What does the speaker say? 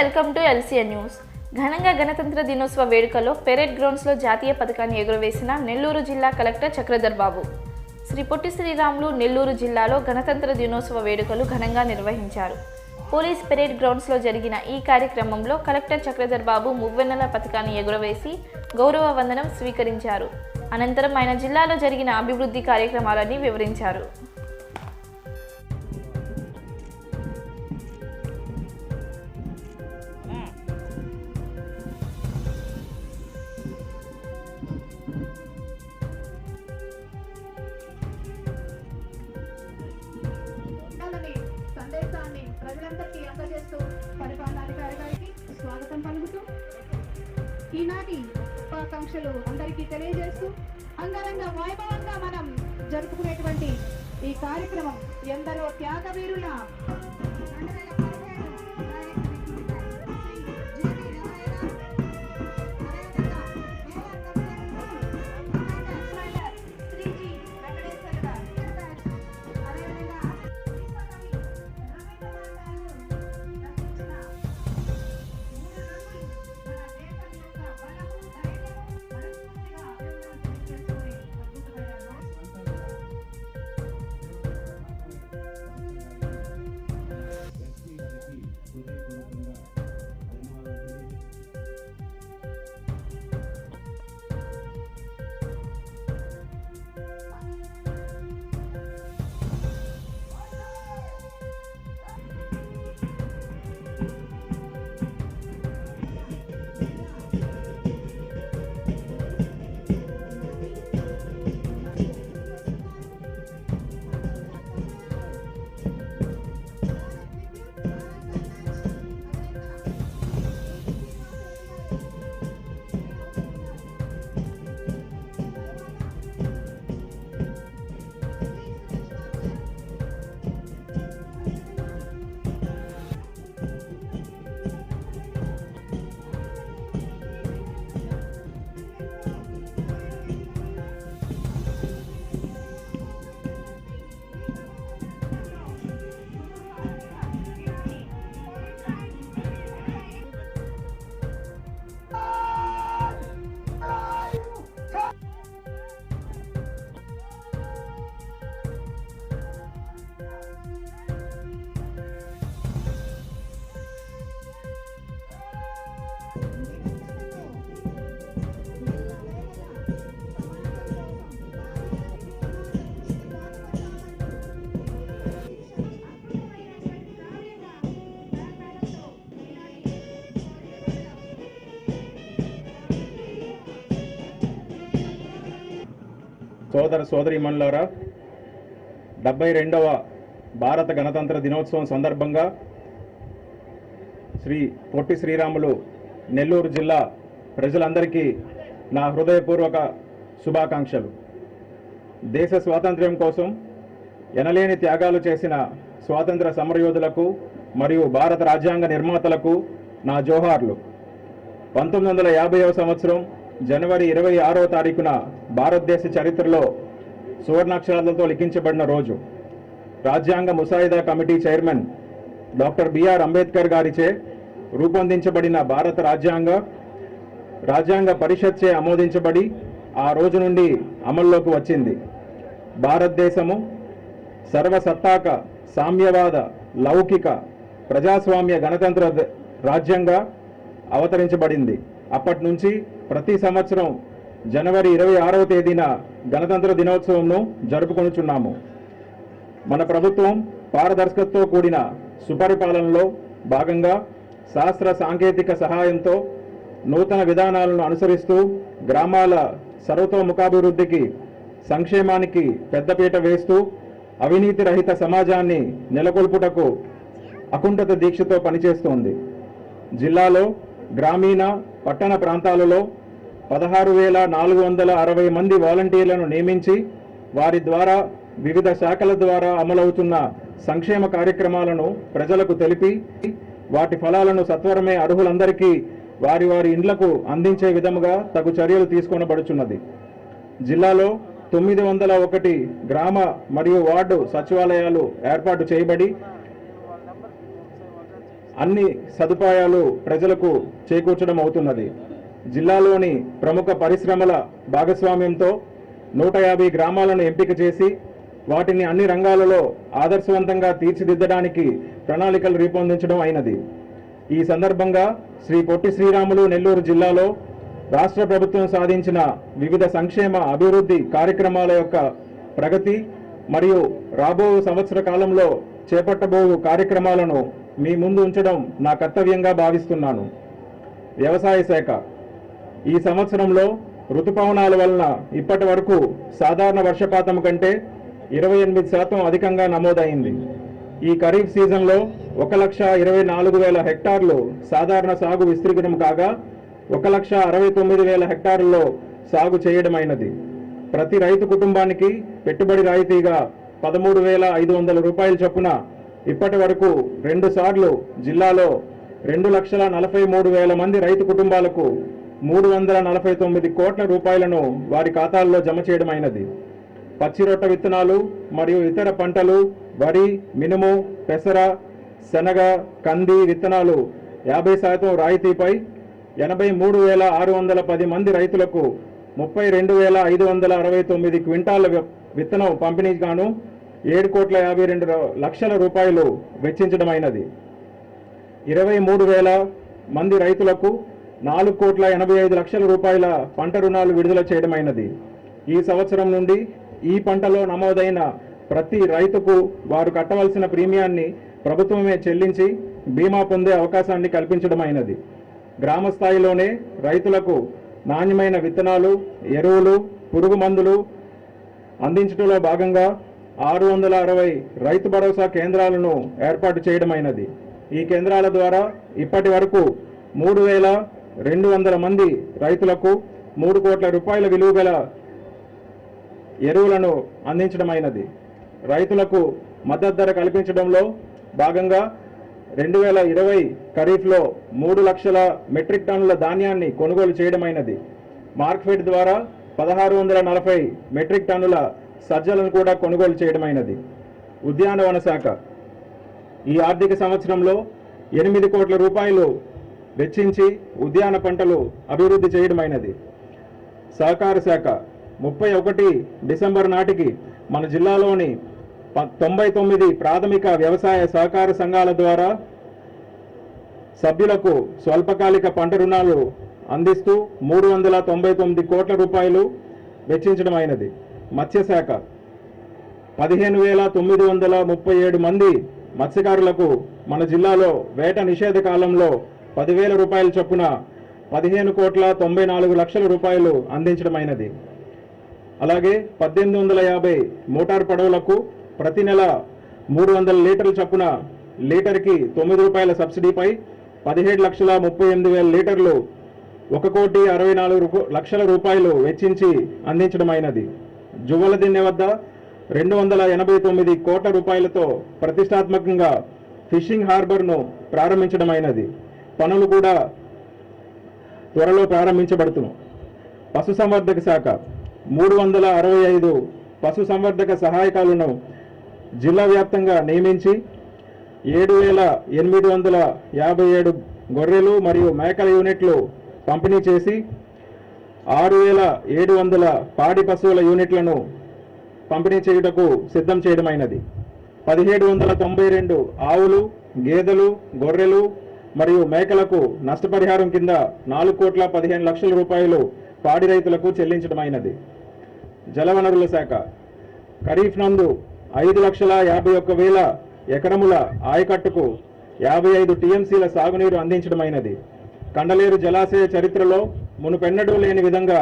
Welcome to LCN news. ఘనంగా గణతంత్ర దినోత్సవ వేడుకలో పెరేడ్ గ్రౌండ్స్లో జాతీయ పథకాన్ని ఎగురవేసిన నెల్లూరు జిల్లా కలెక్టర్ చక్రధర్ బాబు శ్రీ పొట్టి శ్రీరాములు నెల్లూరు జిల్లాలో గణతంత్ర దినోత్సవ వేడుకలు ఘనంగా నిర్వహించారు. పోలీస్ పెరేడ్ గ్రౌండ్స్లో జరిగిన ఈ కార్యక్రమంలో కలెక్టర్ చక్రధర్ బాబు మువ్వెన్నెల పథకాన్ని ఎగురవేసి గౌరవ వందనం స్వీకరించారు. అనంతరం ఆయన జిల్లాలో జరిగిన అభివృద్ధి కార్యక్రమాలని వివరించారు. ఈనాటి శుభాకాంక్షలు అందరికీ తెలియజేస్తూ అంగరంగ వైభవంగా మనం జరుపుకునేటువంటి ఈ కార్యక్రమం. ఎందరో త్యాగవీరుల సోదర సోదరీమణులారా డెబ్బై రెండవ భారత గణతంత్ర దినోత్సవం సందర్భంగా శ్రీ పొట్టి శ్రీరాములు నెల్లూరు జిల్లా ప్రజలందరికీ నా హృదయపూర్వక శుభాకాంక్షలు. దేశ స్వాతంత్ర్యం కోసం ఎనలేని త్యాగాలు చేసిన స్వాతంత్ర సమరయోధులకు మరియు భారత రాజ్యాంగ నిర్మాతలకు నా జోహార్లు. పంతొమ్మిది వందల యాభైవ సంవత్సరం జనవరి ఇరవై ఆరో తారీఖున భారతదేశ చరిత్రలో సువర్ణాక్షరాలతో లిఖించబడిన రోజు. రాజ్యాంగ ముసాయిదా committee chairman doctor B R Ambedkar గారిచే రూపొందించబడిన భారత రాజ్యాంగ రాజ్యాంగ పరిషత్చే ఆమోదించబడి ఆ రోజు నుండి అమల్లోకి వచ్చింది. భారతదేశము సర్వసత్తాక సామ్యవాద లౌకిక ప్రజాస్వామ్య గణతంత్ర రాజ్యంగా అవతరించబడింది. అప్పటి నుంచి ప్రతి సంవత్సరం జనవరి ఇరవై ఆరవ తేదీన గణతంత్ర దినోత్సవంను జరుపుకొనుచున్నాము. మన ప్రభుత్వం పారదర్శకతతో కూడిన సుపరిపాలనలో భాగంగా శాస్త్ర సాంకేతిక సహాయంతో నూతన విధానాలను అనుసరిస్తూ గ్రామాల సర్వతోముఖాభివృద్ధికి సంక్షేమానికి పెద్దపీట వేస్తూ అవినీతి రహిత సమాజాన్ని నెలకొల్పుటకు అకుంఠత దీక్షతో పనిచేస్తోంది. జిల్లాలో గ్రామీణ పట్టణ ప్రాంతాలలో పదహారు వేల నాలుగు వందల అరవై మంది వాలంటీర్లను నియమించి వారి ద్వారా వివిధ శాఖల ద్వారా అమలవుతున్న సంక్షేమ కార్యక్రమాలను ప్రజలకు తెలిపి వాటి ఫలాలను సత్వరమే అర్హులందరికీ వారి వారి ఇండ్లకు అందించే విధముగా తగు చర్యలు తీసుకొనబడుచున్నది. జిల్లాలో తొమ్మిది వందల ఒకటి గ్రామ మరియు వార్డు సచివాలయాలు ఏర్పాటు చేయబడి అన్ని సదుపాయాలు ప్రజలకు చేకూర్చడం అవుతున్నది. జిల్లాలోని ప్రముఖ పరిశ్రమల భాగస్వామ్యంతో నూట యాభై గ్రామాలను ఎంపిక చేసి వాటిని అన్ని రంగాలలో ఆదర్శవంతంగా తీర్చిదిద్దడానికి ప్రణాళికలు రూపొందించడం అయినది. ఈ సందర్భంగా శ్రీ పొట్టి శ్రీరాములు నెల్లూరు జిల్లాలో రాష్ట్ర ప్రభుత్వం సాధించిన వివిధ సంక్షేమ అభివృద్ధి కార్యక్రమాల యొక్క ప్రగతి మరియు రాబో సంవత్సర కాలంలో చేపట్టబో కార్యక్రమాలను మీ ముందు ఉంచడం నా కర్తవ్యంగా భావిస్తున్నాను. వ్యవసాయ శాఖ ఈ సంవత్సరంలో ఋతుపవనాల వలన ఇప్పటి వరకు సాధారణ వర్షపాతం కంటే ఇరవై ఎనిమిది శాతం అధికంగా నమోదైంది. ఈ ఖరీఫ్ సీజన్లో ఒక లక్ష ఇరవై నాలుగు వేల హెక్టార్లు సాధారణ సాగు విస్తీర్ణం కాగా ఒక లక్ష అరవై తొమ్మిది వేల హెక్టార్లలో సాగు చేయడమైనది. ప్రతి రైతు కుటుంబానికి పెట్టుబడి రాయితీగా పదమూడు వేల ఐదు వందల రూపాయల చొప్పున ఇప్పటి వరకు రెండు సార్లు జిల్లాలో రెండు లక్షల నలభై మూడు వేల మంది రైతు కుటుంబాలకు మూడు వందల నలభై తొమ్మిది కోట్ల రూపాయలను వారి ఖాతాల్లో జమ చేయడమైనది. పచ్చిరొట్ట విత్తనాలు మరియు ఇతర పంటలు వరి మినుము పెసర శనగ కంది విత్తనాలు యాభై శాతం రాయితీపై ఎనభై మూడు వేల ఆరు వందల పది మంది రైతులకు ముప్పై రెండు వేల ఐదు వందల అరవై తొమ్మిది క్వింటాల విత్తనం పంపిణీకి గాను ఏడు కోట్ల యాభై రెండు లక్షల రూపాయలు వెచ్చించడమైనది. ఇరవై మూడు వేల మంది రైతులకు నాలుగు కోట్ల ఎనభై ఐదు లక్షల రూపాయల పంట రుణాలు విడుదల చేయడమైనది. ఈ సంవత్సరం నుండి ఈ పంటలో నమోదైన ప్రతి రైతుకు వారు కట్టవలసిన ప్రీమియాన్ని ప్రభుత్వమే చెల్లించి బీమా పొందే అవకాశాన్ని కల్పించడమైనది. గ్రామ స్థాయిలోనే రైతులకు నాణ్యమైన విత్తనాలు ఎరువులు పురుగు మందులు అందించడంలో భాగంగా ఆరు వందల అరవై రైతు భరోసా కేంద్రాలను ఏర్పాటు చేయడమైనది. ఈ కేంద్రాల ద్వారా ఇప్పటి వరకు మూడు వేల రెండు వందల మంది రైతులకు మూడు కోట్ల రూపాయల విలువ గల ఎరువులను అందించడమైనది. రైతులకు మద్దతు ధర కల్పించడంలో భాగంగా రెండు వేల ఇరవై ఖరీఫ్లో మూడు లక్షల మెట్రిక్ టన్నుల ధాన్యాన్ని కొనుగోలు చేయడమైనది. మార్క్ఫెడ్ ద్వారా పదహారు వందల నలభై మెట్రిక్ టన్నుల సజ్జలను కూడా కొనుగోలు చేయడమైనది. ఉద్యానవన శాఖ. ఈ ఆర్థిక సంవత్సరంలో ఎనిమిది కోట్ల రూపాయలు వెచ్చించి ఉద్యాన పంటలు అభివృద్ధి చేయడమైనది. సహకార శాఖ. ముప్పై ఒకటి డిసెంబర్ నాటికి మన జిల్లాలోని ప- తొంభై తొమ్మిది ప్రాథమిక వ్యవసాయ సహకార సంఘాల ద్వారా సభ్యులకు స్వల్పకాలిక పంట రుణాలు అందిస్తూ మూడు వందల తొంభై తొమ్మిది కోట్ల రూపాయలు వెచ్చించడమైనది. మత్స్యశాఖ. పదిహేను వేల తొమ్మిది వందల ముప్పై ఏడు మంది మత్స్యకారులకు మన జిల్లాలో వేట నిషేధ కాలంలో పదివేల రూపాయల చొప్పున పదిహేను కోట్ల తొంభై నాలుగు లక్షల రూపాయలు అందించడమైనది. అలాగే పద్దెనిమిది వందల యాభై మోటార్ పడవలకు ప్రతి నెల మూడు వందల లీటర్ల చొప్పున లీటర్కి తొమ్మిది రూపాయల సబ్సిడీపై పదిహేడు లక్షల ముప్పై ఎనిమిది వేల లీటర్లు ఒక కోటి అరవై నాలుగు రూప- లక్షల రూపాయలు వెచ్చించి అందించడమైనది. జువలదిన్నె వద్ద రెండు వందల ఎనభై తొమ్మిది కోట్ల రూపాయలతో ప్రతిష్టాత్మకంగా ఫిషింగ్ హార్బర్ను ప్రారంభించడమైనది. పనులు కూడా త్వరలో ప్రారంభించబడుతును పశుసంవర్ధక శాఖ. మూడు వందల అరవై ఐదు పశుసంవర్ధక సహాయకాలను జిల్లా వ్యాప్తంగా నియమించి ఏడు వేల ఎనిమిది వందల యాభై ఏడు గొర్రెలు మరియు మేకల యూనిట్లు పంపిణీ చేసి ఆరు వేల ఏడు వందల పాడి పశువుల యూనిట్లను పంపిణీ చేయుటకు సిద్ధం చేయడమైనది. పదిహేడు వందల తొంభై రెండు ఆవులు గేదెలు గొర్రెలు మరియు మేకలకు నష్టపరిహారం కింద నాలుగు కోట్ల పదిహేను లక్షల రూపాయలు పాడి రైతులకు చెల్లించడమైనది. జలవనరుల శాఖ. ఖరీఫ్ నందు ఐదు లక్షల యాభై ఒక్క వేల ఎకరముల ఆయకట్టుకు యాభై ఐదు టీఎంసీల సాగునీరు అందించడమైనది. కండలేరు జలాశయ చరిత్రలో మునుపెన్నడూ లేని విధంగా